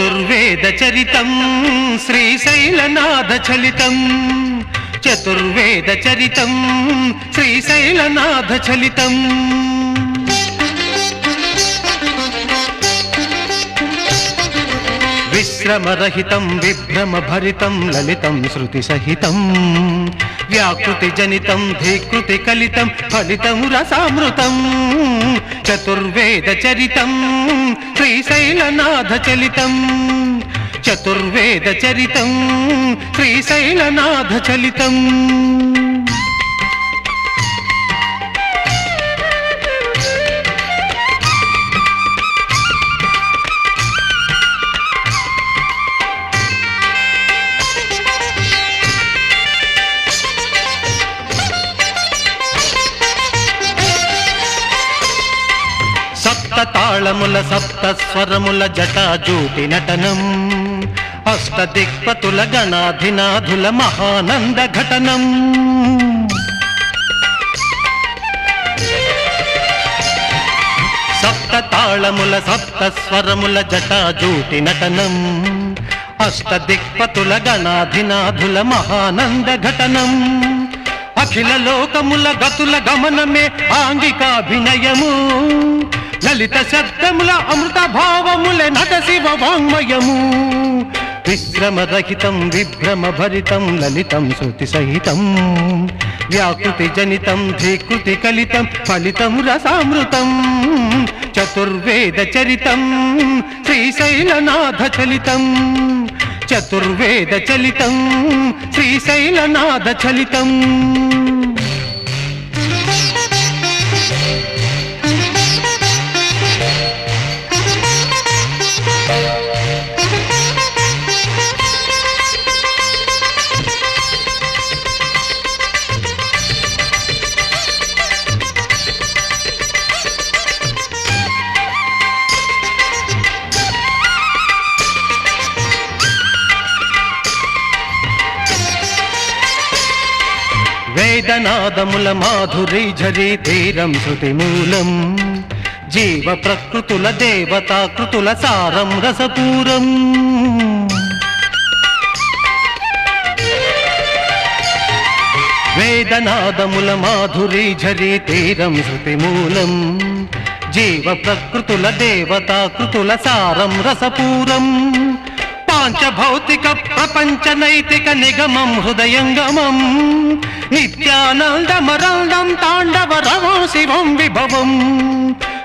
చతుర్వేద చరితం శ్రీశైలనాథ చలితం. చతుర్వేద చరితం శ్రీశైలనాథ చలితం. విశ్రమరహితం విభ్రమభరితం లలితం శృతి సహితం వ్యాకృతి జనితం ధీకృతి కలితం ఫలితం రసామృతం చతుర్వేద చరితం శ్రీశైలనాథ చలితం చతుర్వేద చరితం శ్రీశైలనాథ చలితం సప్త తాళముల సప్త స్వరముల జటాజూటి నటనం అష్ట దిక్పతుల గణాధినాథుల మహానంద ఘటనం. సప్త తాళముల సప్త స్వరముల జటాజూటి నటనం అష్ట దిక్పతుల గణాధినాథుల మహానంద ఘటనం. అఖిల లోకముల గతుల గమనమే ఆంగికాభినయము లలిత శబ్దముల అమృత భావములే నట శివ వాంగ్మయము. విశ్రమరహితం విభ్రమ భరితం లలితం శృతి సహితం. వ్యాకృతి జనితం ధీకృతి కలితం ఫలితం రసామృతం. చతుర్వేద చరితం శ్రీశైలనాథ చలితం. చతుర్వేద చలితం శ్రీశైలనాథ చలితం. వేదనాదముల మాధురి ఝరి తీరం శృతి మూలం. జీవ ప్రకృతుల దేవతాకృతుల సారం రసపూరం. వేదనాదముల మాధురి ఝరి తీరం శృతి మూలం. జీవ ప్రకృతుల దేవతాకృతుల సారం రసపూరం. పాంచభౌతిక ప్రపంచ నైతిక నిగమం హృదయంగమం. నిత్యానందమరందం తాండవ రవం శివం విభవం.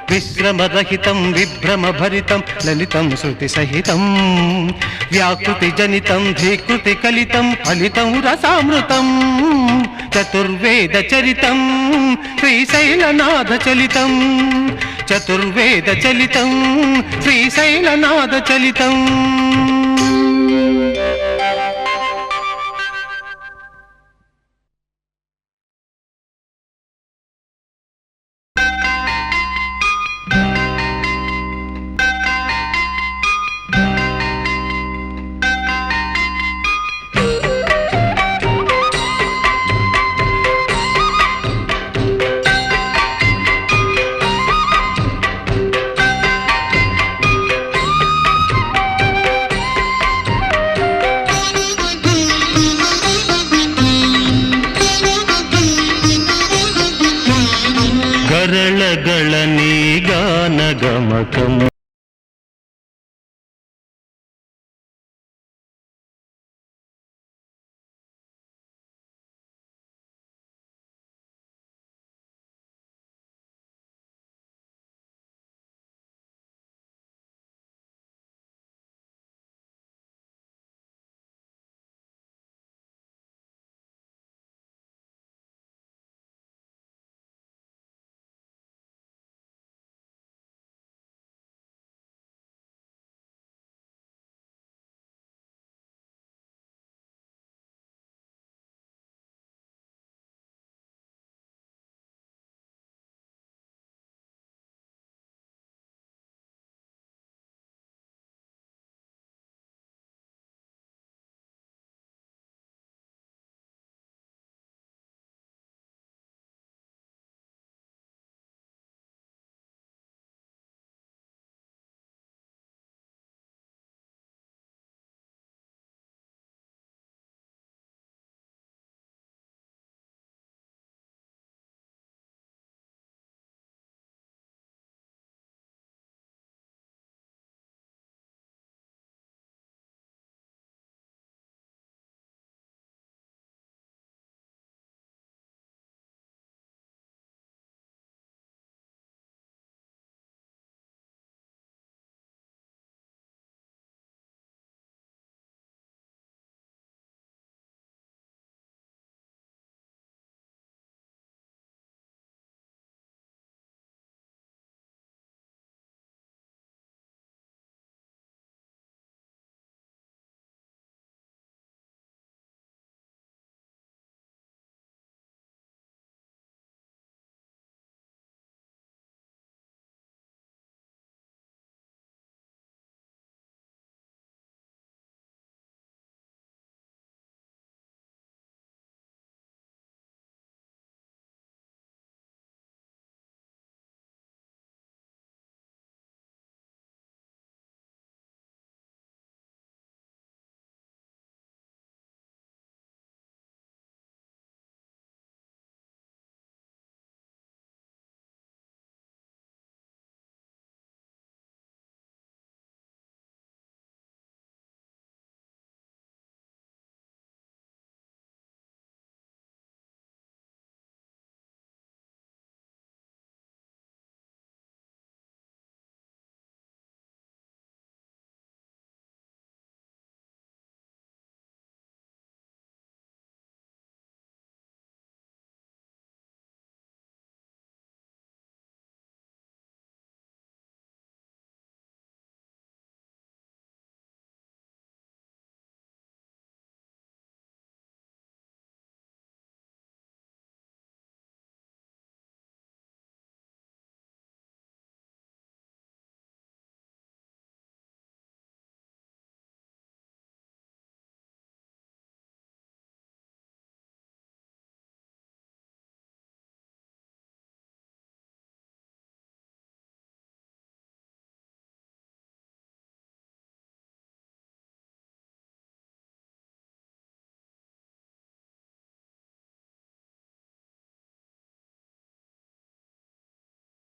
విశ్రమరహితం విభ్రమభరితం లలితం శృతి సహితం వ్యాకృతి జనితం ధీకృతి కలితం ఫలితం రసామృతం. చతుర్వేద చరితం శ్రీశైలనాథ చలితం. చతుర్వేద చలితం శ్రీశైలనాథ చలితం. Música come, come.